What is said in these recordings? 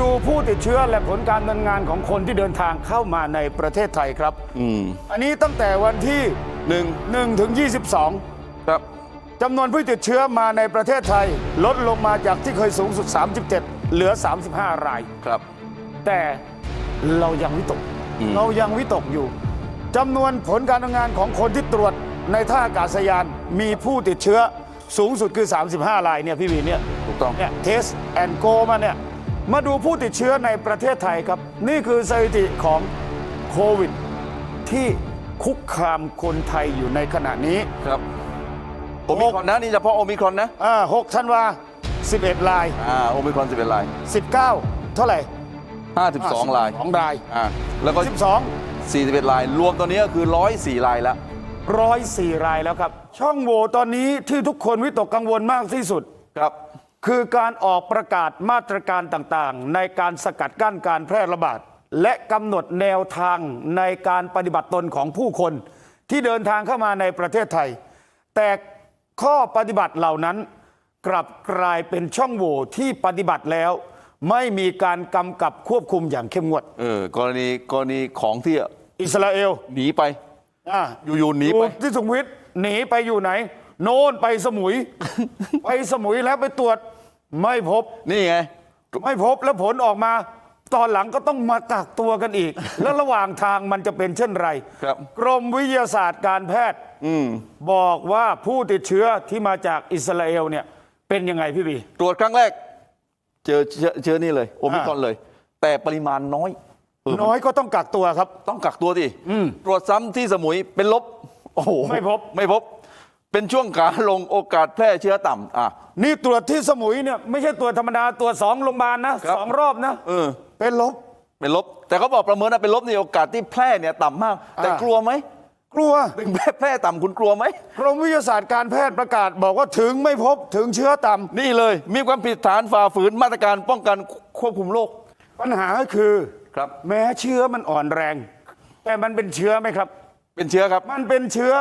ดูผู้ติดเชื้อและผลการดำเนินงานของคนที่เดินทางเข้ามาในประเทศไทยครับ อืมอันนี้ตั้งแต่วันที่ หนึ่ง1 ถึง 22ครับ จำนวนผู้ติดเชื้อมาในประเทศไทย ลดลงมาจากที่เคยสูงสุด 37 เหลือ 35 ราย ครับ แต่เรายังวิตก อืม เรายังวิตกอยู่จำนวนผลการทำงานของคนที่ตรวจในท่าอากาศยานมีผู้ติดเชื้อสูงสุดคือ 35 รายเนี่ยพี่วีเนี่ยถูกต้อง เนี่ยเทสแอนโกมาเนี่ย มาดูผู้ติดเชื้อในประเทศไทยครับ นี่คือสถิติของโควิด ที่คุกคามคนไทยอยู่ในขณะนี้ครับโอมิครอนนะนี่เฉพาะโอมิครอนนะอ่า6ธันวา11ราย อ่าโอมิครอน11ราย 19 เท่าไหร่ 52ราย2รายอ่าแล้วก็ 12 41ราย รวมตัวนี้ก็คือ 104รายแล้วร้อยสี่รายแล้วครับ ช่องโหว่ตอนนี้ที่ทุกคนวิตกกังวลมากที่สุดครับ คือการออกประกาศมาตรการต่างๆ ในการสกัดกั้นการแพร่ระบาด และกำหนดแนวทางในการปฏิบัติตนของผู้คน ที่เดินทางเข้ามาในประเทศไทย แต่ข้อปฏิบัติเหล่านั้น กลับกลายเป็นช่องโหว่ที่ปฏิบัติแล้ว ไม่มีการกำกับควบคุมอย่างเข้มงวด เออกรณีกรณีของที่อิสราเอลหนีไป อะอยู่ๆหนีไป ที่สุขุมวิทหนีไปอยู่ไหน โน่นไปสมุย ไปสมุยแล้วไปตรวจไม่พบ นี่ไง ไม่พบแล้วผลออกมา ตอนหลังก็ต้องมากักตัวกันอีก แล้วระหว่างทางมันจะเป็นเช่นไรครับกรมวิทยาศาสตร์การแพทย์อืมบอกว่าผู้ติดเชื้อที่มาจากอิสราเอลเนี่ยเป็นยังไงพี่บี ตรวจครั้งแรก เจอเชื้อเชื้อนี่เลย โอมิครอนเลย แต่ปริมาณน้อยเออน้อยก็ต้องกักตัวครับ ต้องกักตัวดิตรวจซ้ำที่สมุยเป็นลบ โอ้โหไม่พบ ไม่พบ เป็นช่วงขาลงโอกาสแพร่เชื้อต่ำอะ นี่ตรวจที่สมุยเนี่ยไม่ใช่ตรวจธรรมดาตรวจสองโรงพยาบาลนะครับ สองรอบนะเออเป็นลบ เป็นลบ แต่เขาบอกประเมินว่าเป็นลบในโอกาสที่แพร่เนี่ยต่ำมาก แต่อ่ากลัวไหมกลัวเป็นแพร่แพร่ต่ำคุณกลัวไหม กรมวิทยาศาสตร์การแพทย์ประกาศบอกว่าถึงไม่พบถึงเชื้อต่ำนี่เลยมีความผิดฐานฝ่าฝืนมาตรการป้องกันควบคุมโรค ปัญหาก็คือครับ แม้เชื้อมันอ่อนแรง แต่มันเป็นเชื้อไหมครับ เป็นเชื้อครับ มันเป็นเชื้อ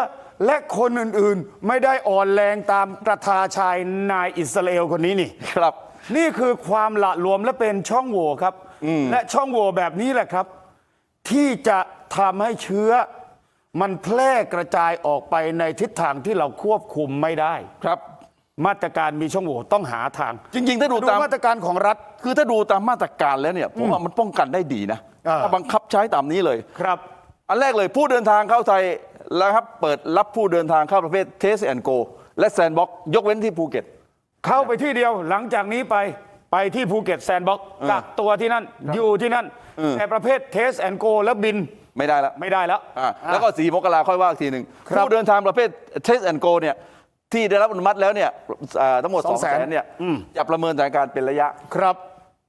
และคนอื่นๆไม่ได้อ่อนแรงตามกระทาชายนายอิสราเอลคนนี้นี่ ครับ นี่คือความหละหลวมและเป็นช่องโหว่ครับ และช่องโหว่แบบนี้แหละครับ ที่จะทำให้เชื้อ มันแพร่กระจายออกไปในทิศทางที่เราควบคุมไม่ได้ ครับ มาตรการมีช่องโหว่ต้องหาทางจริงๆถ้าดูดูตาม มาตรการของรัฐ คือถ้าดูตามมาตรการแล้วเนี่ยผมว่ามันป้องกันได้ดีนะอ่า ถ้าบังคับใช้ตามนี้เลย ครับ อันแรกเลยผู้เดินทางเข้าไทย แล้วครับเปิดรับผู้เดินทางเข้าประเภทเทสแอนโกและแซนบ็อกยกเว้นที่ภูเก็ต เข้าไปที่เดียวหลังจากนี้ไปไปที่ภูเก็ตแซนด์บ็อกซ์กักตัวที่นั่นอยู่ที่นั่นแต่ประเภทเทสแอนโกแล้วบินไม่ได้แล้วไม่ได้แล้วอ่าแล้วก็สีมกราค่อยว่าอีกทีหนึ่งครับผู้เดินทางประเภทเทสแอนโกเนี่ยที่ได้รับอนุมัติแล้วเนี่ยอ่าทั้งหมดส2อองงแสแสนนเนี่ยจะประเมินสถานการณ์เป็นระยะครับ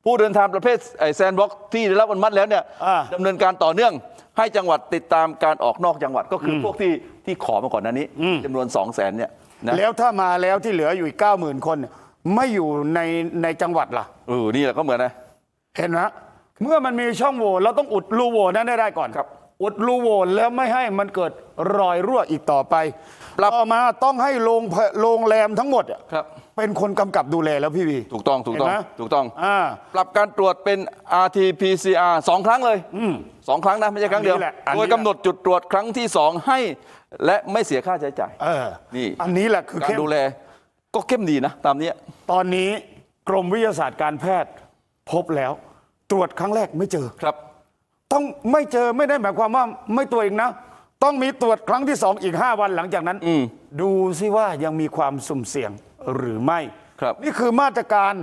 ผู้เดินทางประเภทแซนบ็อกที่ได้รับอนุมัติแล้วเนี่ยอ่าดำเนินการต่อเนื่อง ให้จังหวัดติดตามการออกนอกจังหวัดก็คืออพวกที่ที่ขอมาก่อนหน้านี้จำนวน2 0 0แสนเนี่ยนะแล้วถ้ามาแล้วที่เหลืออยู่อีกเก้าหมื่นคนเนี่ยไม่อยู่ในในจังหวัดล่ะ เออนี่แหละก็เหมือนนะ เห็นไหมฮะเมื่อมันมีช่องโหว่เราต้องอุดรูโหว่นั้นได้ได้ก่อน ครับ อุดรูโหว่แล้วไม่ให้มันเกิดรอยรั่วอีกต่อไปปรับต่อมาต้องให้โรงพโรงแรมทั้งหมดอะครับ เป็นคนกำกับดูแลแล้วพี่วี ถูกต้องถูกต้องเห็นไหมถูกต้อง อ่าปรับการตรวจเป็น RT-PCR สองครั้งเลยสองครั้งนะไม่ใช่ครั้งเดียว อันนี้แหละอันนี้ โดยกำหนดจุดตรวจครั้งที่สองให้ และไม่เสียค่าใช้จ่าย เออนี่ อันนี้แหละคือการเข้ม ดูแลก็เข้มดีนะ ตามเนี้ย ตอนนี้กรมวิทยาศาสตร์การแพทย์พบแล้ว ตรวจครั้งแรกไม่เจอ ครับ ต้องไม่เจอไม่ได้หมายความว่าไม่ตรวจอีกนะ ต้องมีตรวจครั้งที่สองอีก 5 วันหลังจากนั้นอืมดูซิว่ายังมีความสุ่มเสี่ยงหรือไม่ครับนี่คือมาตรการ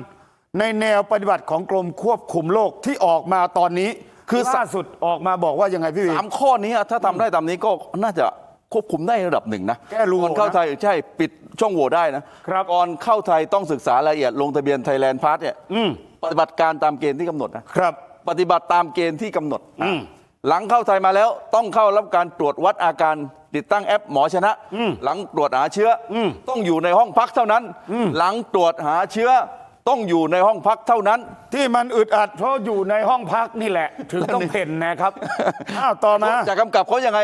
ในแนวปฏิบัติของกรมควบคุมโรคที่ออกมาตอนนี้ คือล่าสุดออกมาบอกว่ายังไงพี่วีสามข้อนี้ถ้าทำได้ตามนี้ก็น่าจะควบคุมได้ระดับหนึ่งนะแก้รูก่อนเข้านะไทยใช่ปิดช่องโหว่ได้นะครับก่อนเข้าไทยต้องศึกษารายละเอียดลงทะเบียนไทยแลนด์พาสเนี่ยปฏิบัติการตามเกณฑ์ที่กำหนดนะครับ ปฏิบัติตามเกณฑ์ที่กำหนด หลังเข้าไทยมาแล้วต้องเข้ารับการตรวจวัดอาการติดตั้งแอปหมอชนะ หลังตรวจหาเชื้ออต้องอยู่ในห้องพักเท่านั้น หลังตรวจหาเชื้อ ต้องอยู่ในห้องพักเท่านั้น ที่มันอึดอัดเพราะอยู่ในห้องพักนี่แหละ ถึงต้องเพ่นนะครับ อ้าวต่อมาจะกำกับเขายังไง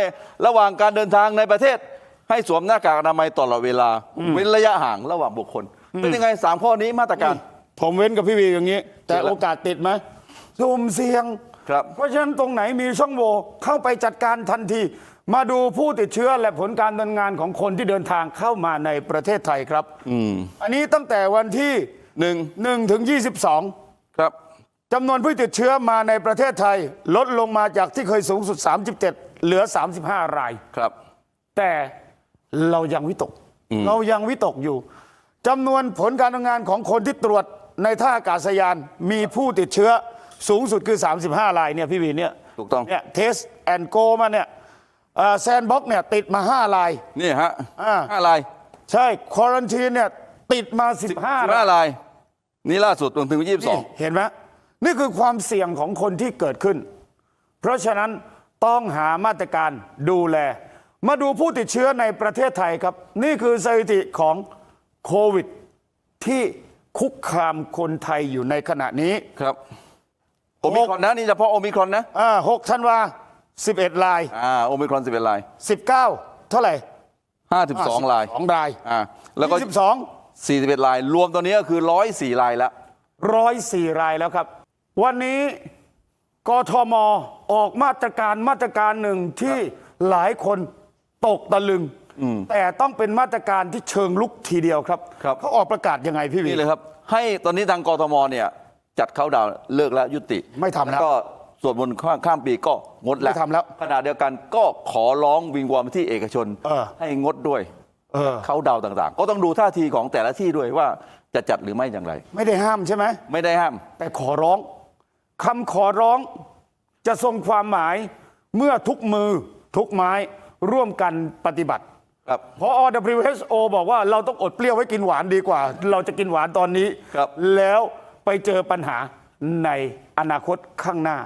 ระหว่างการเดินทางในประเทศ ให้สวมหน้ากากอนามัยตลอดเวลา เว้นระยะห่างระหว่างบุคคล เป็นยังไงสามข้อนี้มาตรการ ผมเว้นกับพี่วีอย่างนี้ แต่เสร็จแล้วโอกาสติดไหม สุ่มเสี่ยง ครับ เพราะฉะนั้นตรงไหนมีช่องโหว่เข้าไปจัดการทันที มาดูผู้ติดเชื้อและผลการดำเนินงานของคนที่เดินทางเข้ามาในประเทศไทยครับอันนี้ตั้งแต่วันที่ หนึ่ง1 ถึง 22ครับ จำนวนผู้ติดเชื้อมาในประเทศไทย ลดลงมาจากที่เคยสูงสุด 37 เหลือ 35 ราย ครับ แต่เรายังวิตก เรายังวิตกอยู่จำนวนผลการทำงานของคนที่ตรวจในท่าอากาศยานมีผู้ติดเชื้อ สูงสุดคือ 35รายเนี่ยพี่วีเนี่ยถูกต้อง เนี่ยเทสแอนโกมาเนี่ยแซนบ็อกเนี่ยติดมา 5 ราย นี่ฮะอ่า ห้าลายใช่ควอรันทีนเนี่ยติดมา 15สิบราห้ายลาย นี่ล่าสุดถึงยี่สิบสอง นี่เห็นไหมนี่คือความเสี่ยงของคนที่เกิดขึ้น เพราะฉะนั้นต้องหามาตรการดูแล มาดูผู้ติดเชื้อในประเทศไทยครับ นี่คือสถิติของโควิดที่คุกคามคนไทยอยู่ในขณะนี้ ครับ โอมิครอนนะนี่เฉพาะโอมิครอนนะอ่า6ธันวา11รายอ่าโอมิครอนสิบเอ็ดลาย19เท่าไหร่ห้าสิบสองลาย2รายอ่าแล้วก็22สี่สิบเอ็ดลาย รวมตัวนี้ก็คือร้อยสี่ลายแล้ว104รายแล้วครับ วันนี้กทมออกมาตรการมาตรการหนึ่งที่หลายคนตกตะลึง แต่ต้องเป็นมาตรการที่เชิงลุกทีเดียวครับครับเขาออกประกาศยังไงพี่วีนี่เลยครับ ให้ตอนนี้ทางกทมเนี่ย จัดเข้าดาวน์เลิกแล้วยุติไม่ทำแล้วก็สวดมนต์ข้ามข้ามปีก็งดแล้วไม่ทำแล้วขณะเดียวกันก็ขอร้องวิงวอนไปที่เอกชนเออ ให้งดด้วยเออ เข้าดาวน์ต่างๆ ก็ต้องดูท่าทีของแต่ละที่ด้วยว่าจะจัดหรือไม่อย่างไร ไม่ได้ห้ามใช่ไหม ไม่ได้ห้าม แต่ขอร้องคำขอร้องจะทรงความหมายเมื่อทุกมือทุกไม้ร่วมกันปฏิบัติ ครับ พอ WHO บอกว่าเราต้องอดเปรี้ยวไว้กินหวานดีกว่า เราจะกินหวานตอนนี้ ครับ แล้ว ไปเจอปัญหาในอนาคตข้างหน้า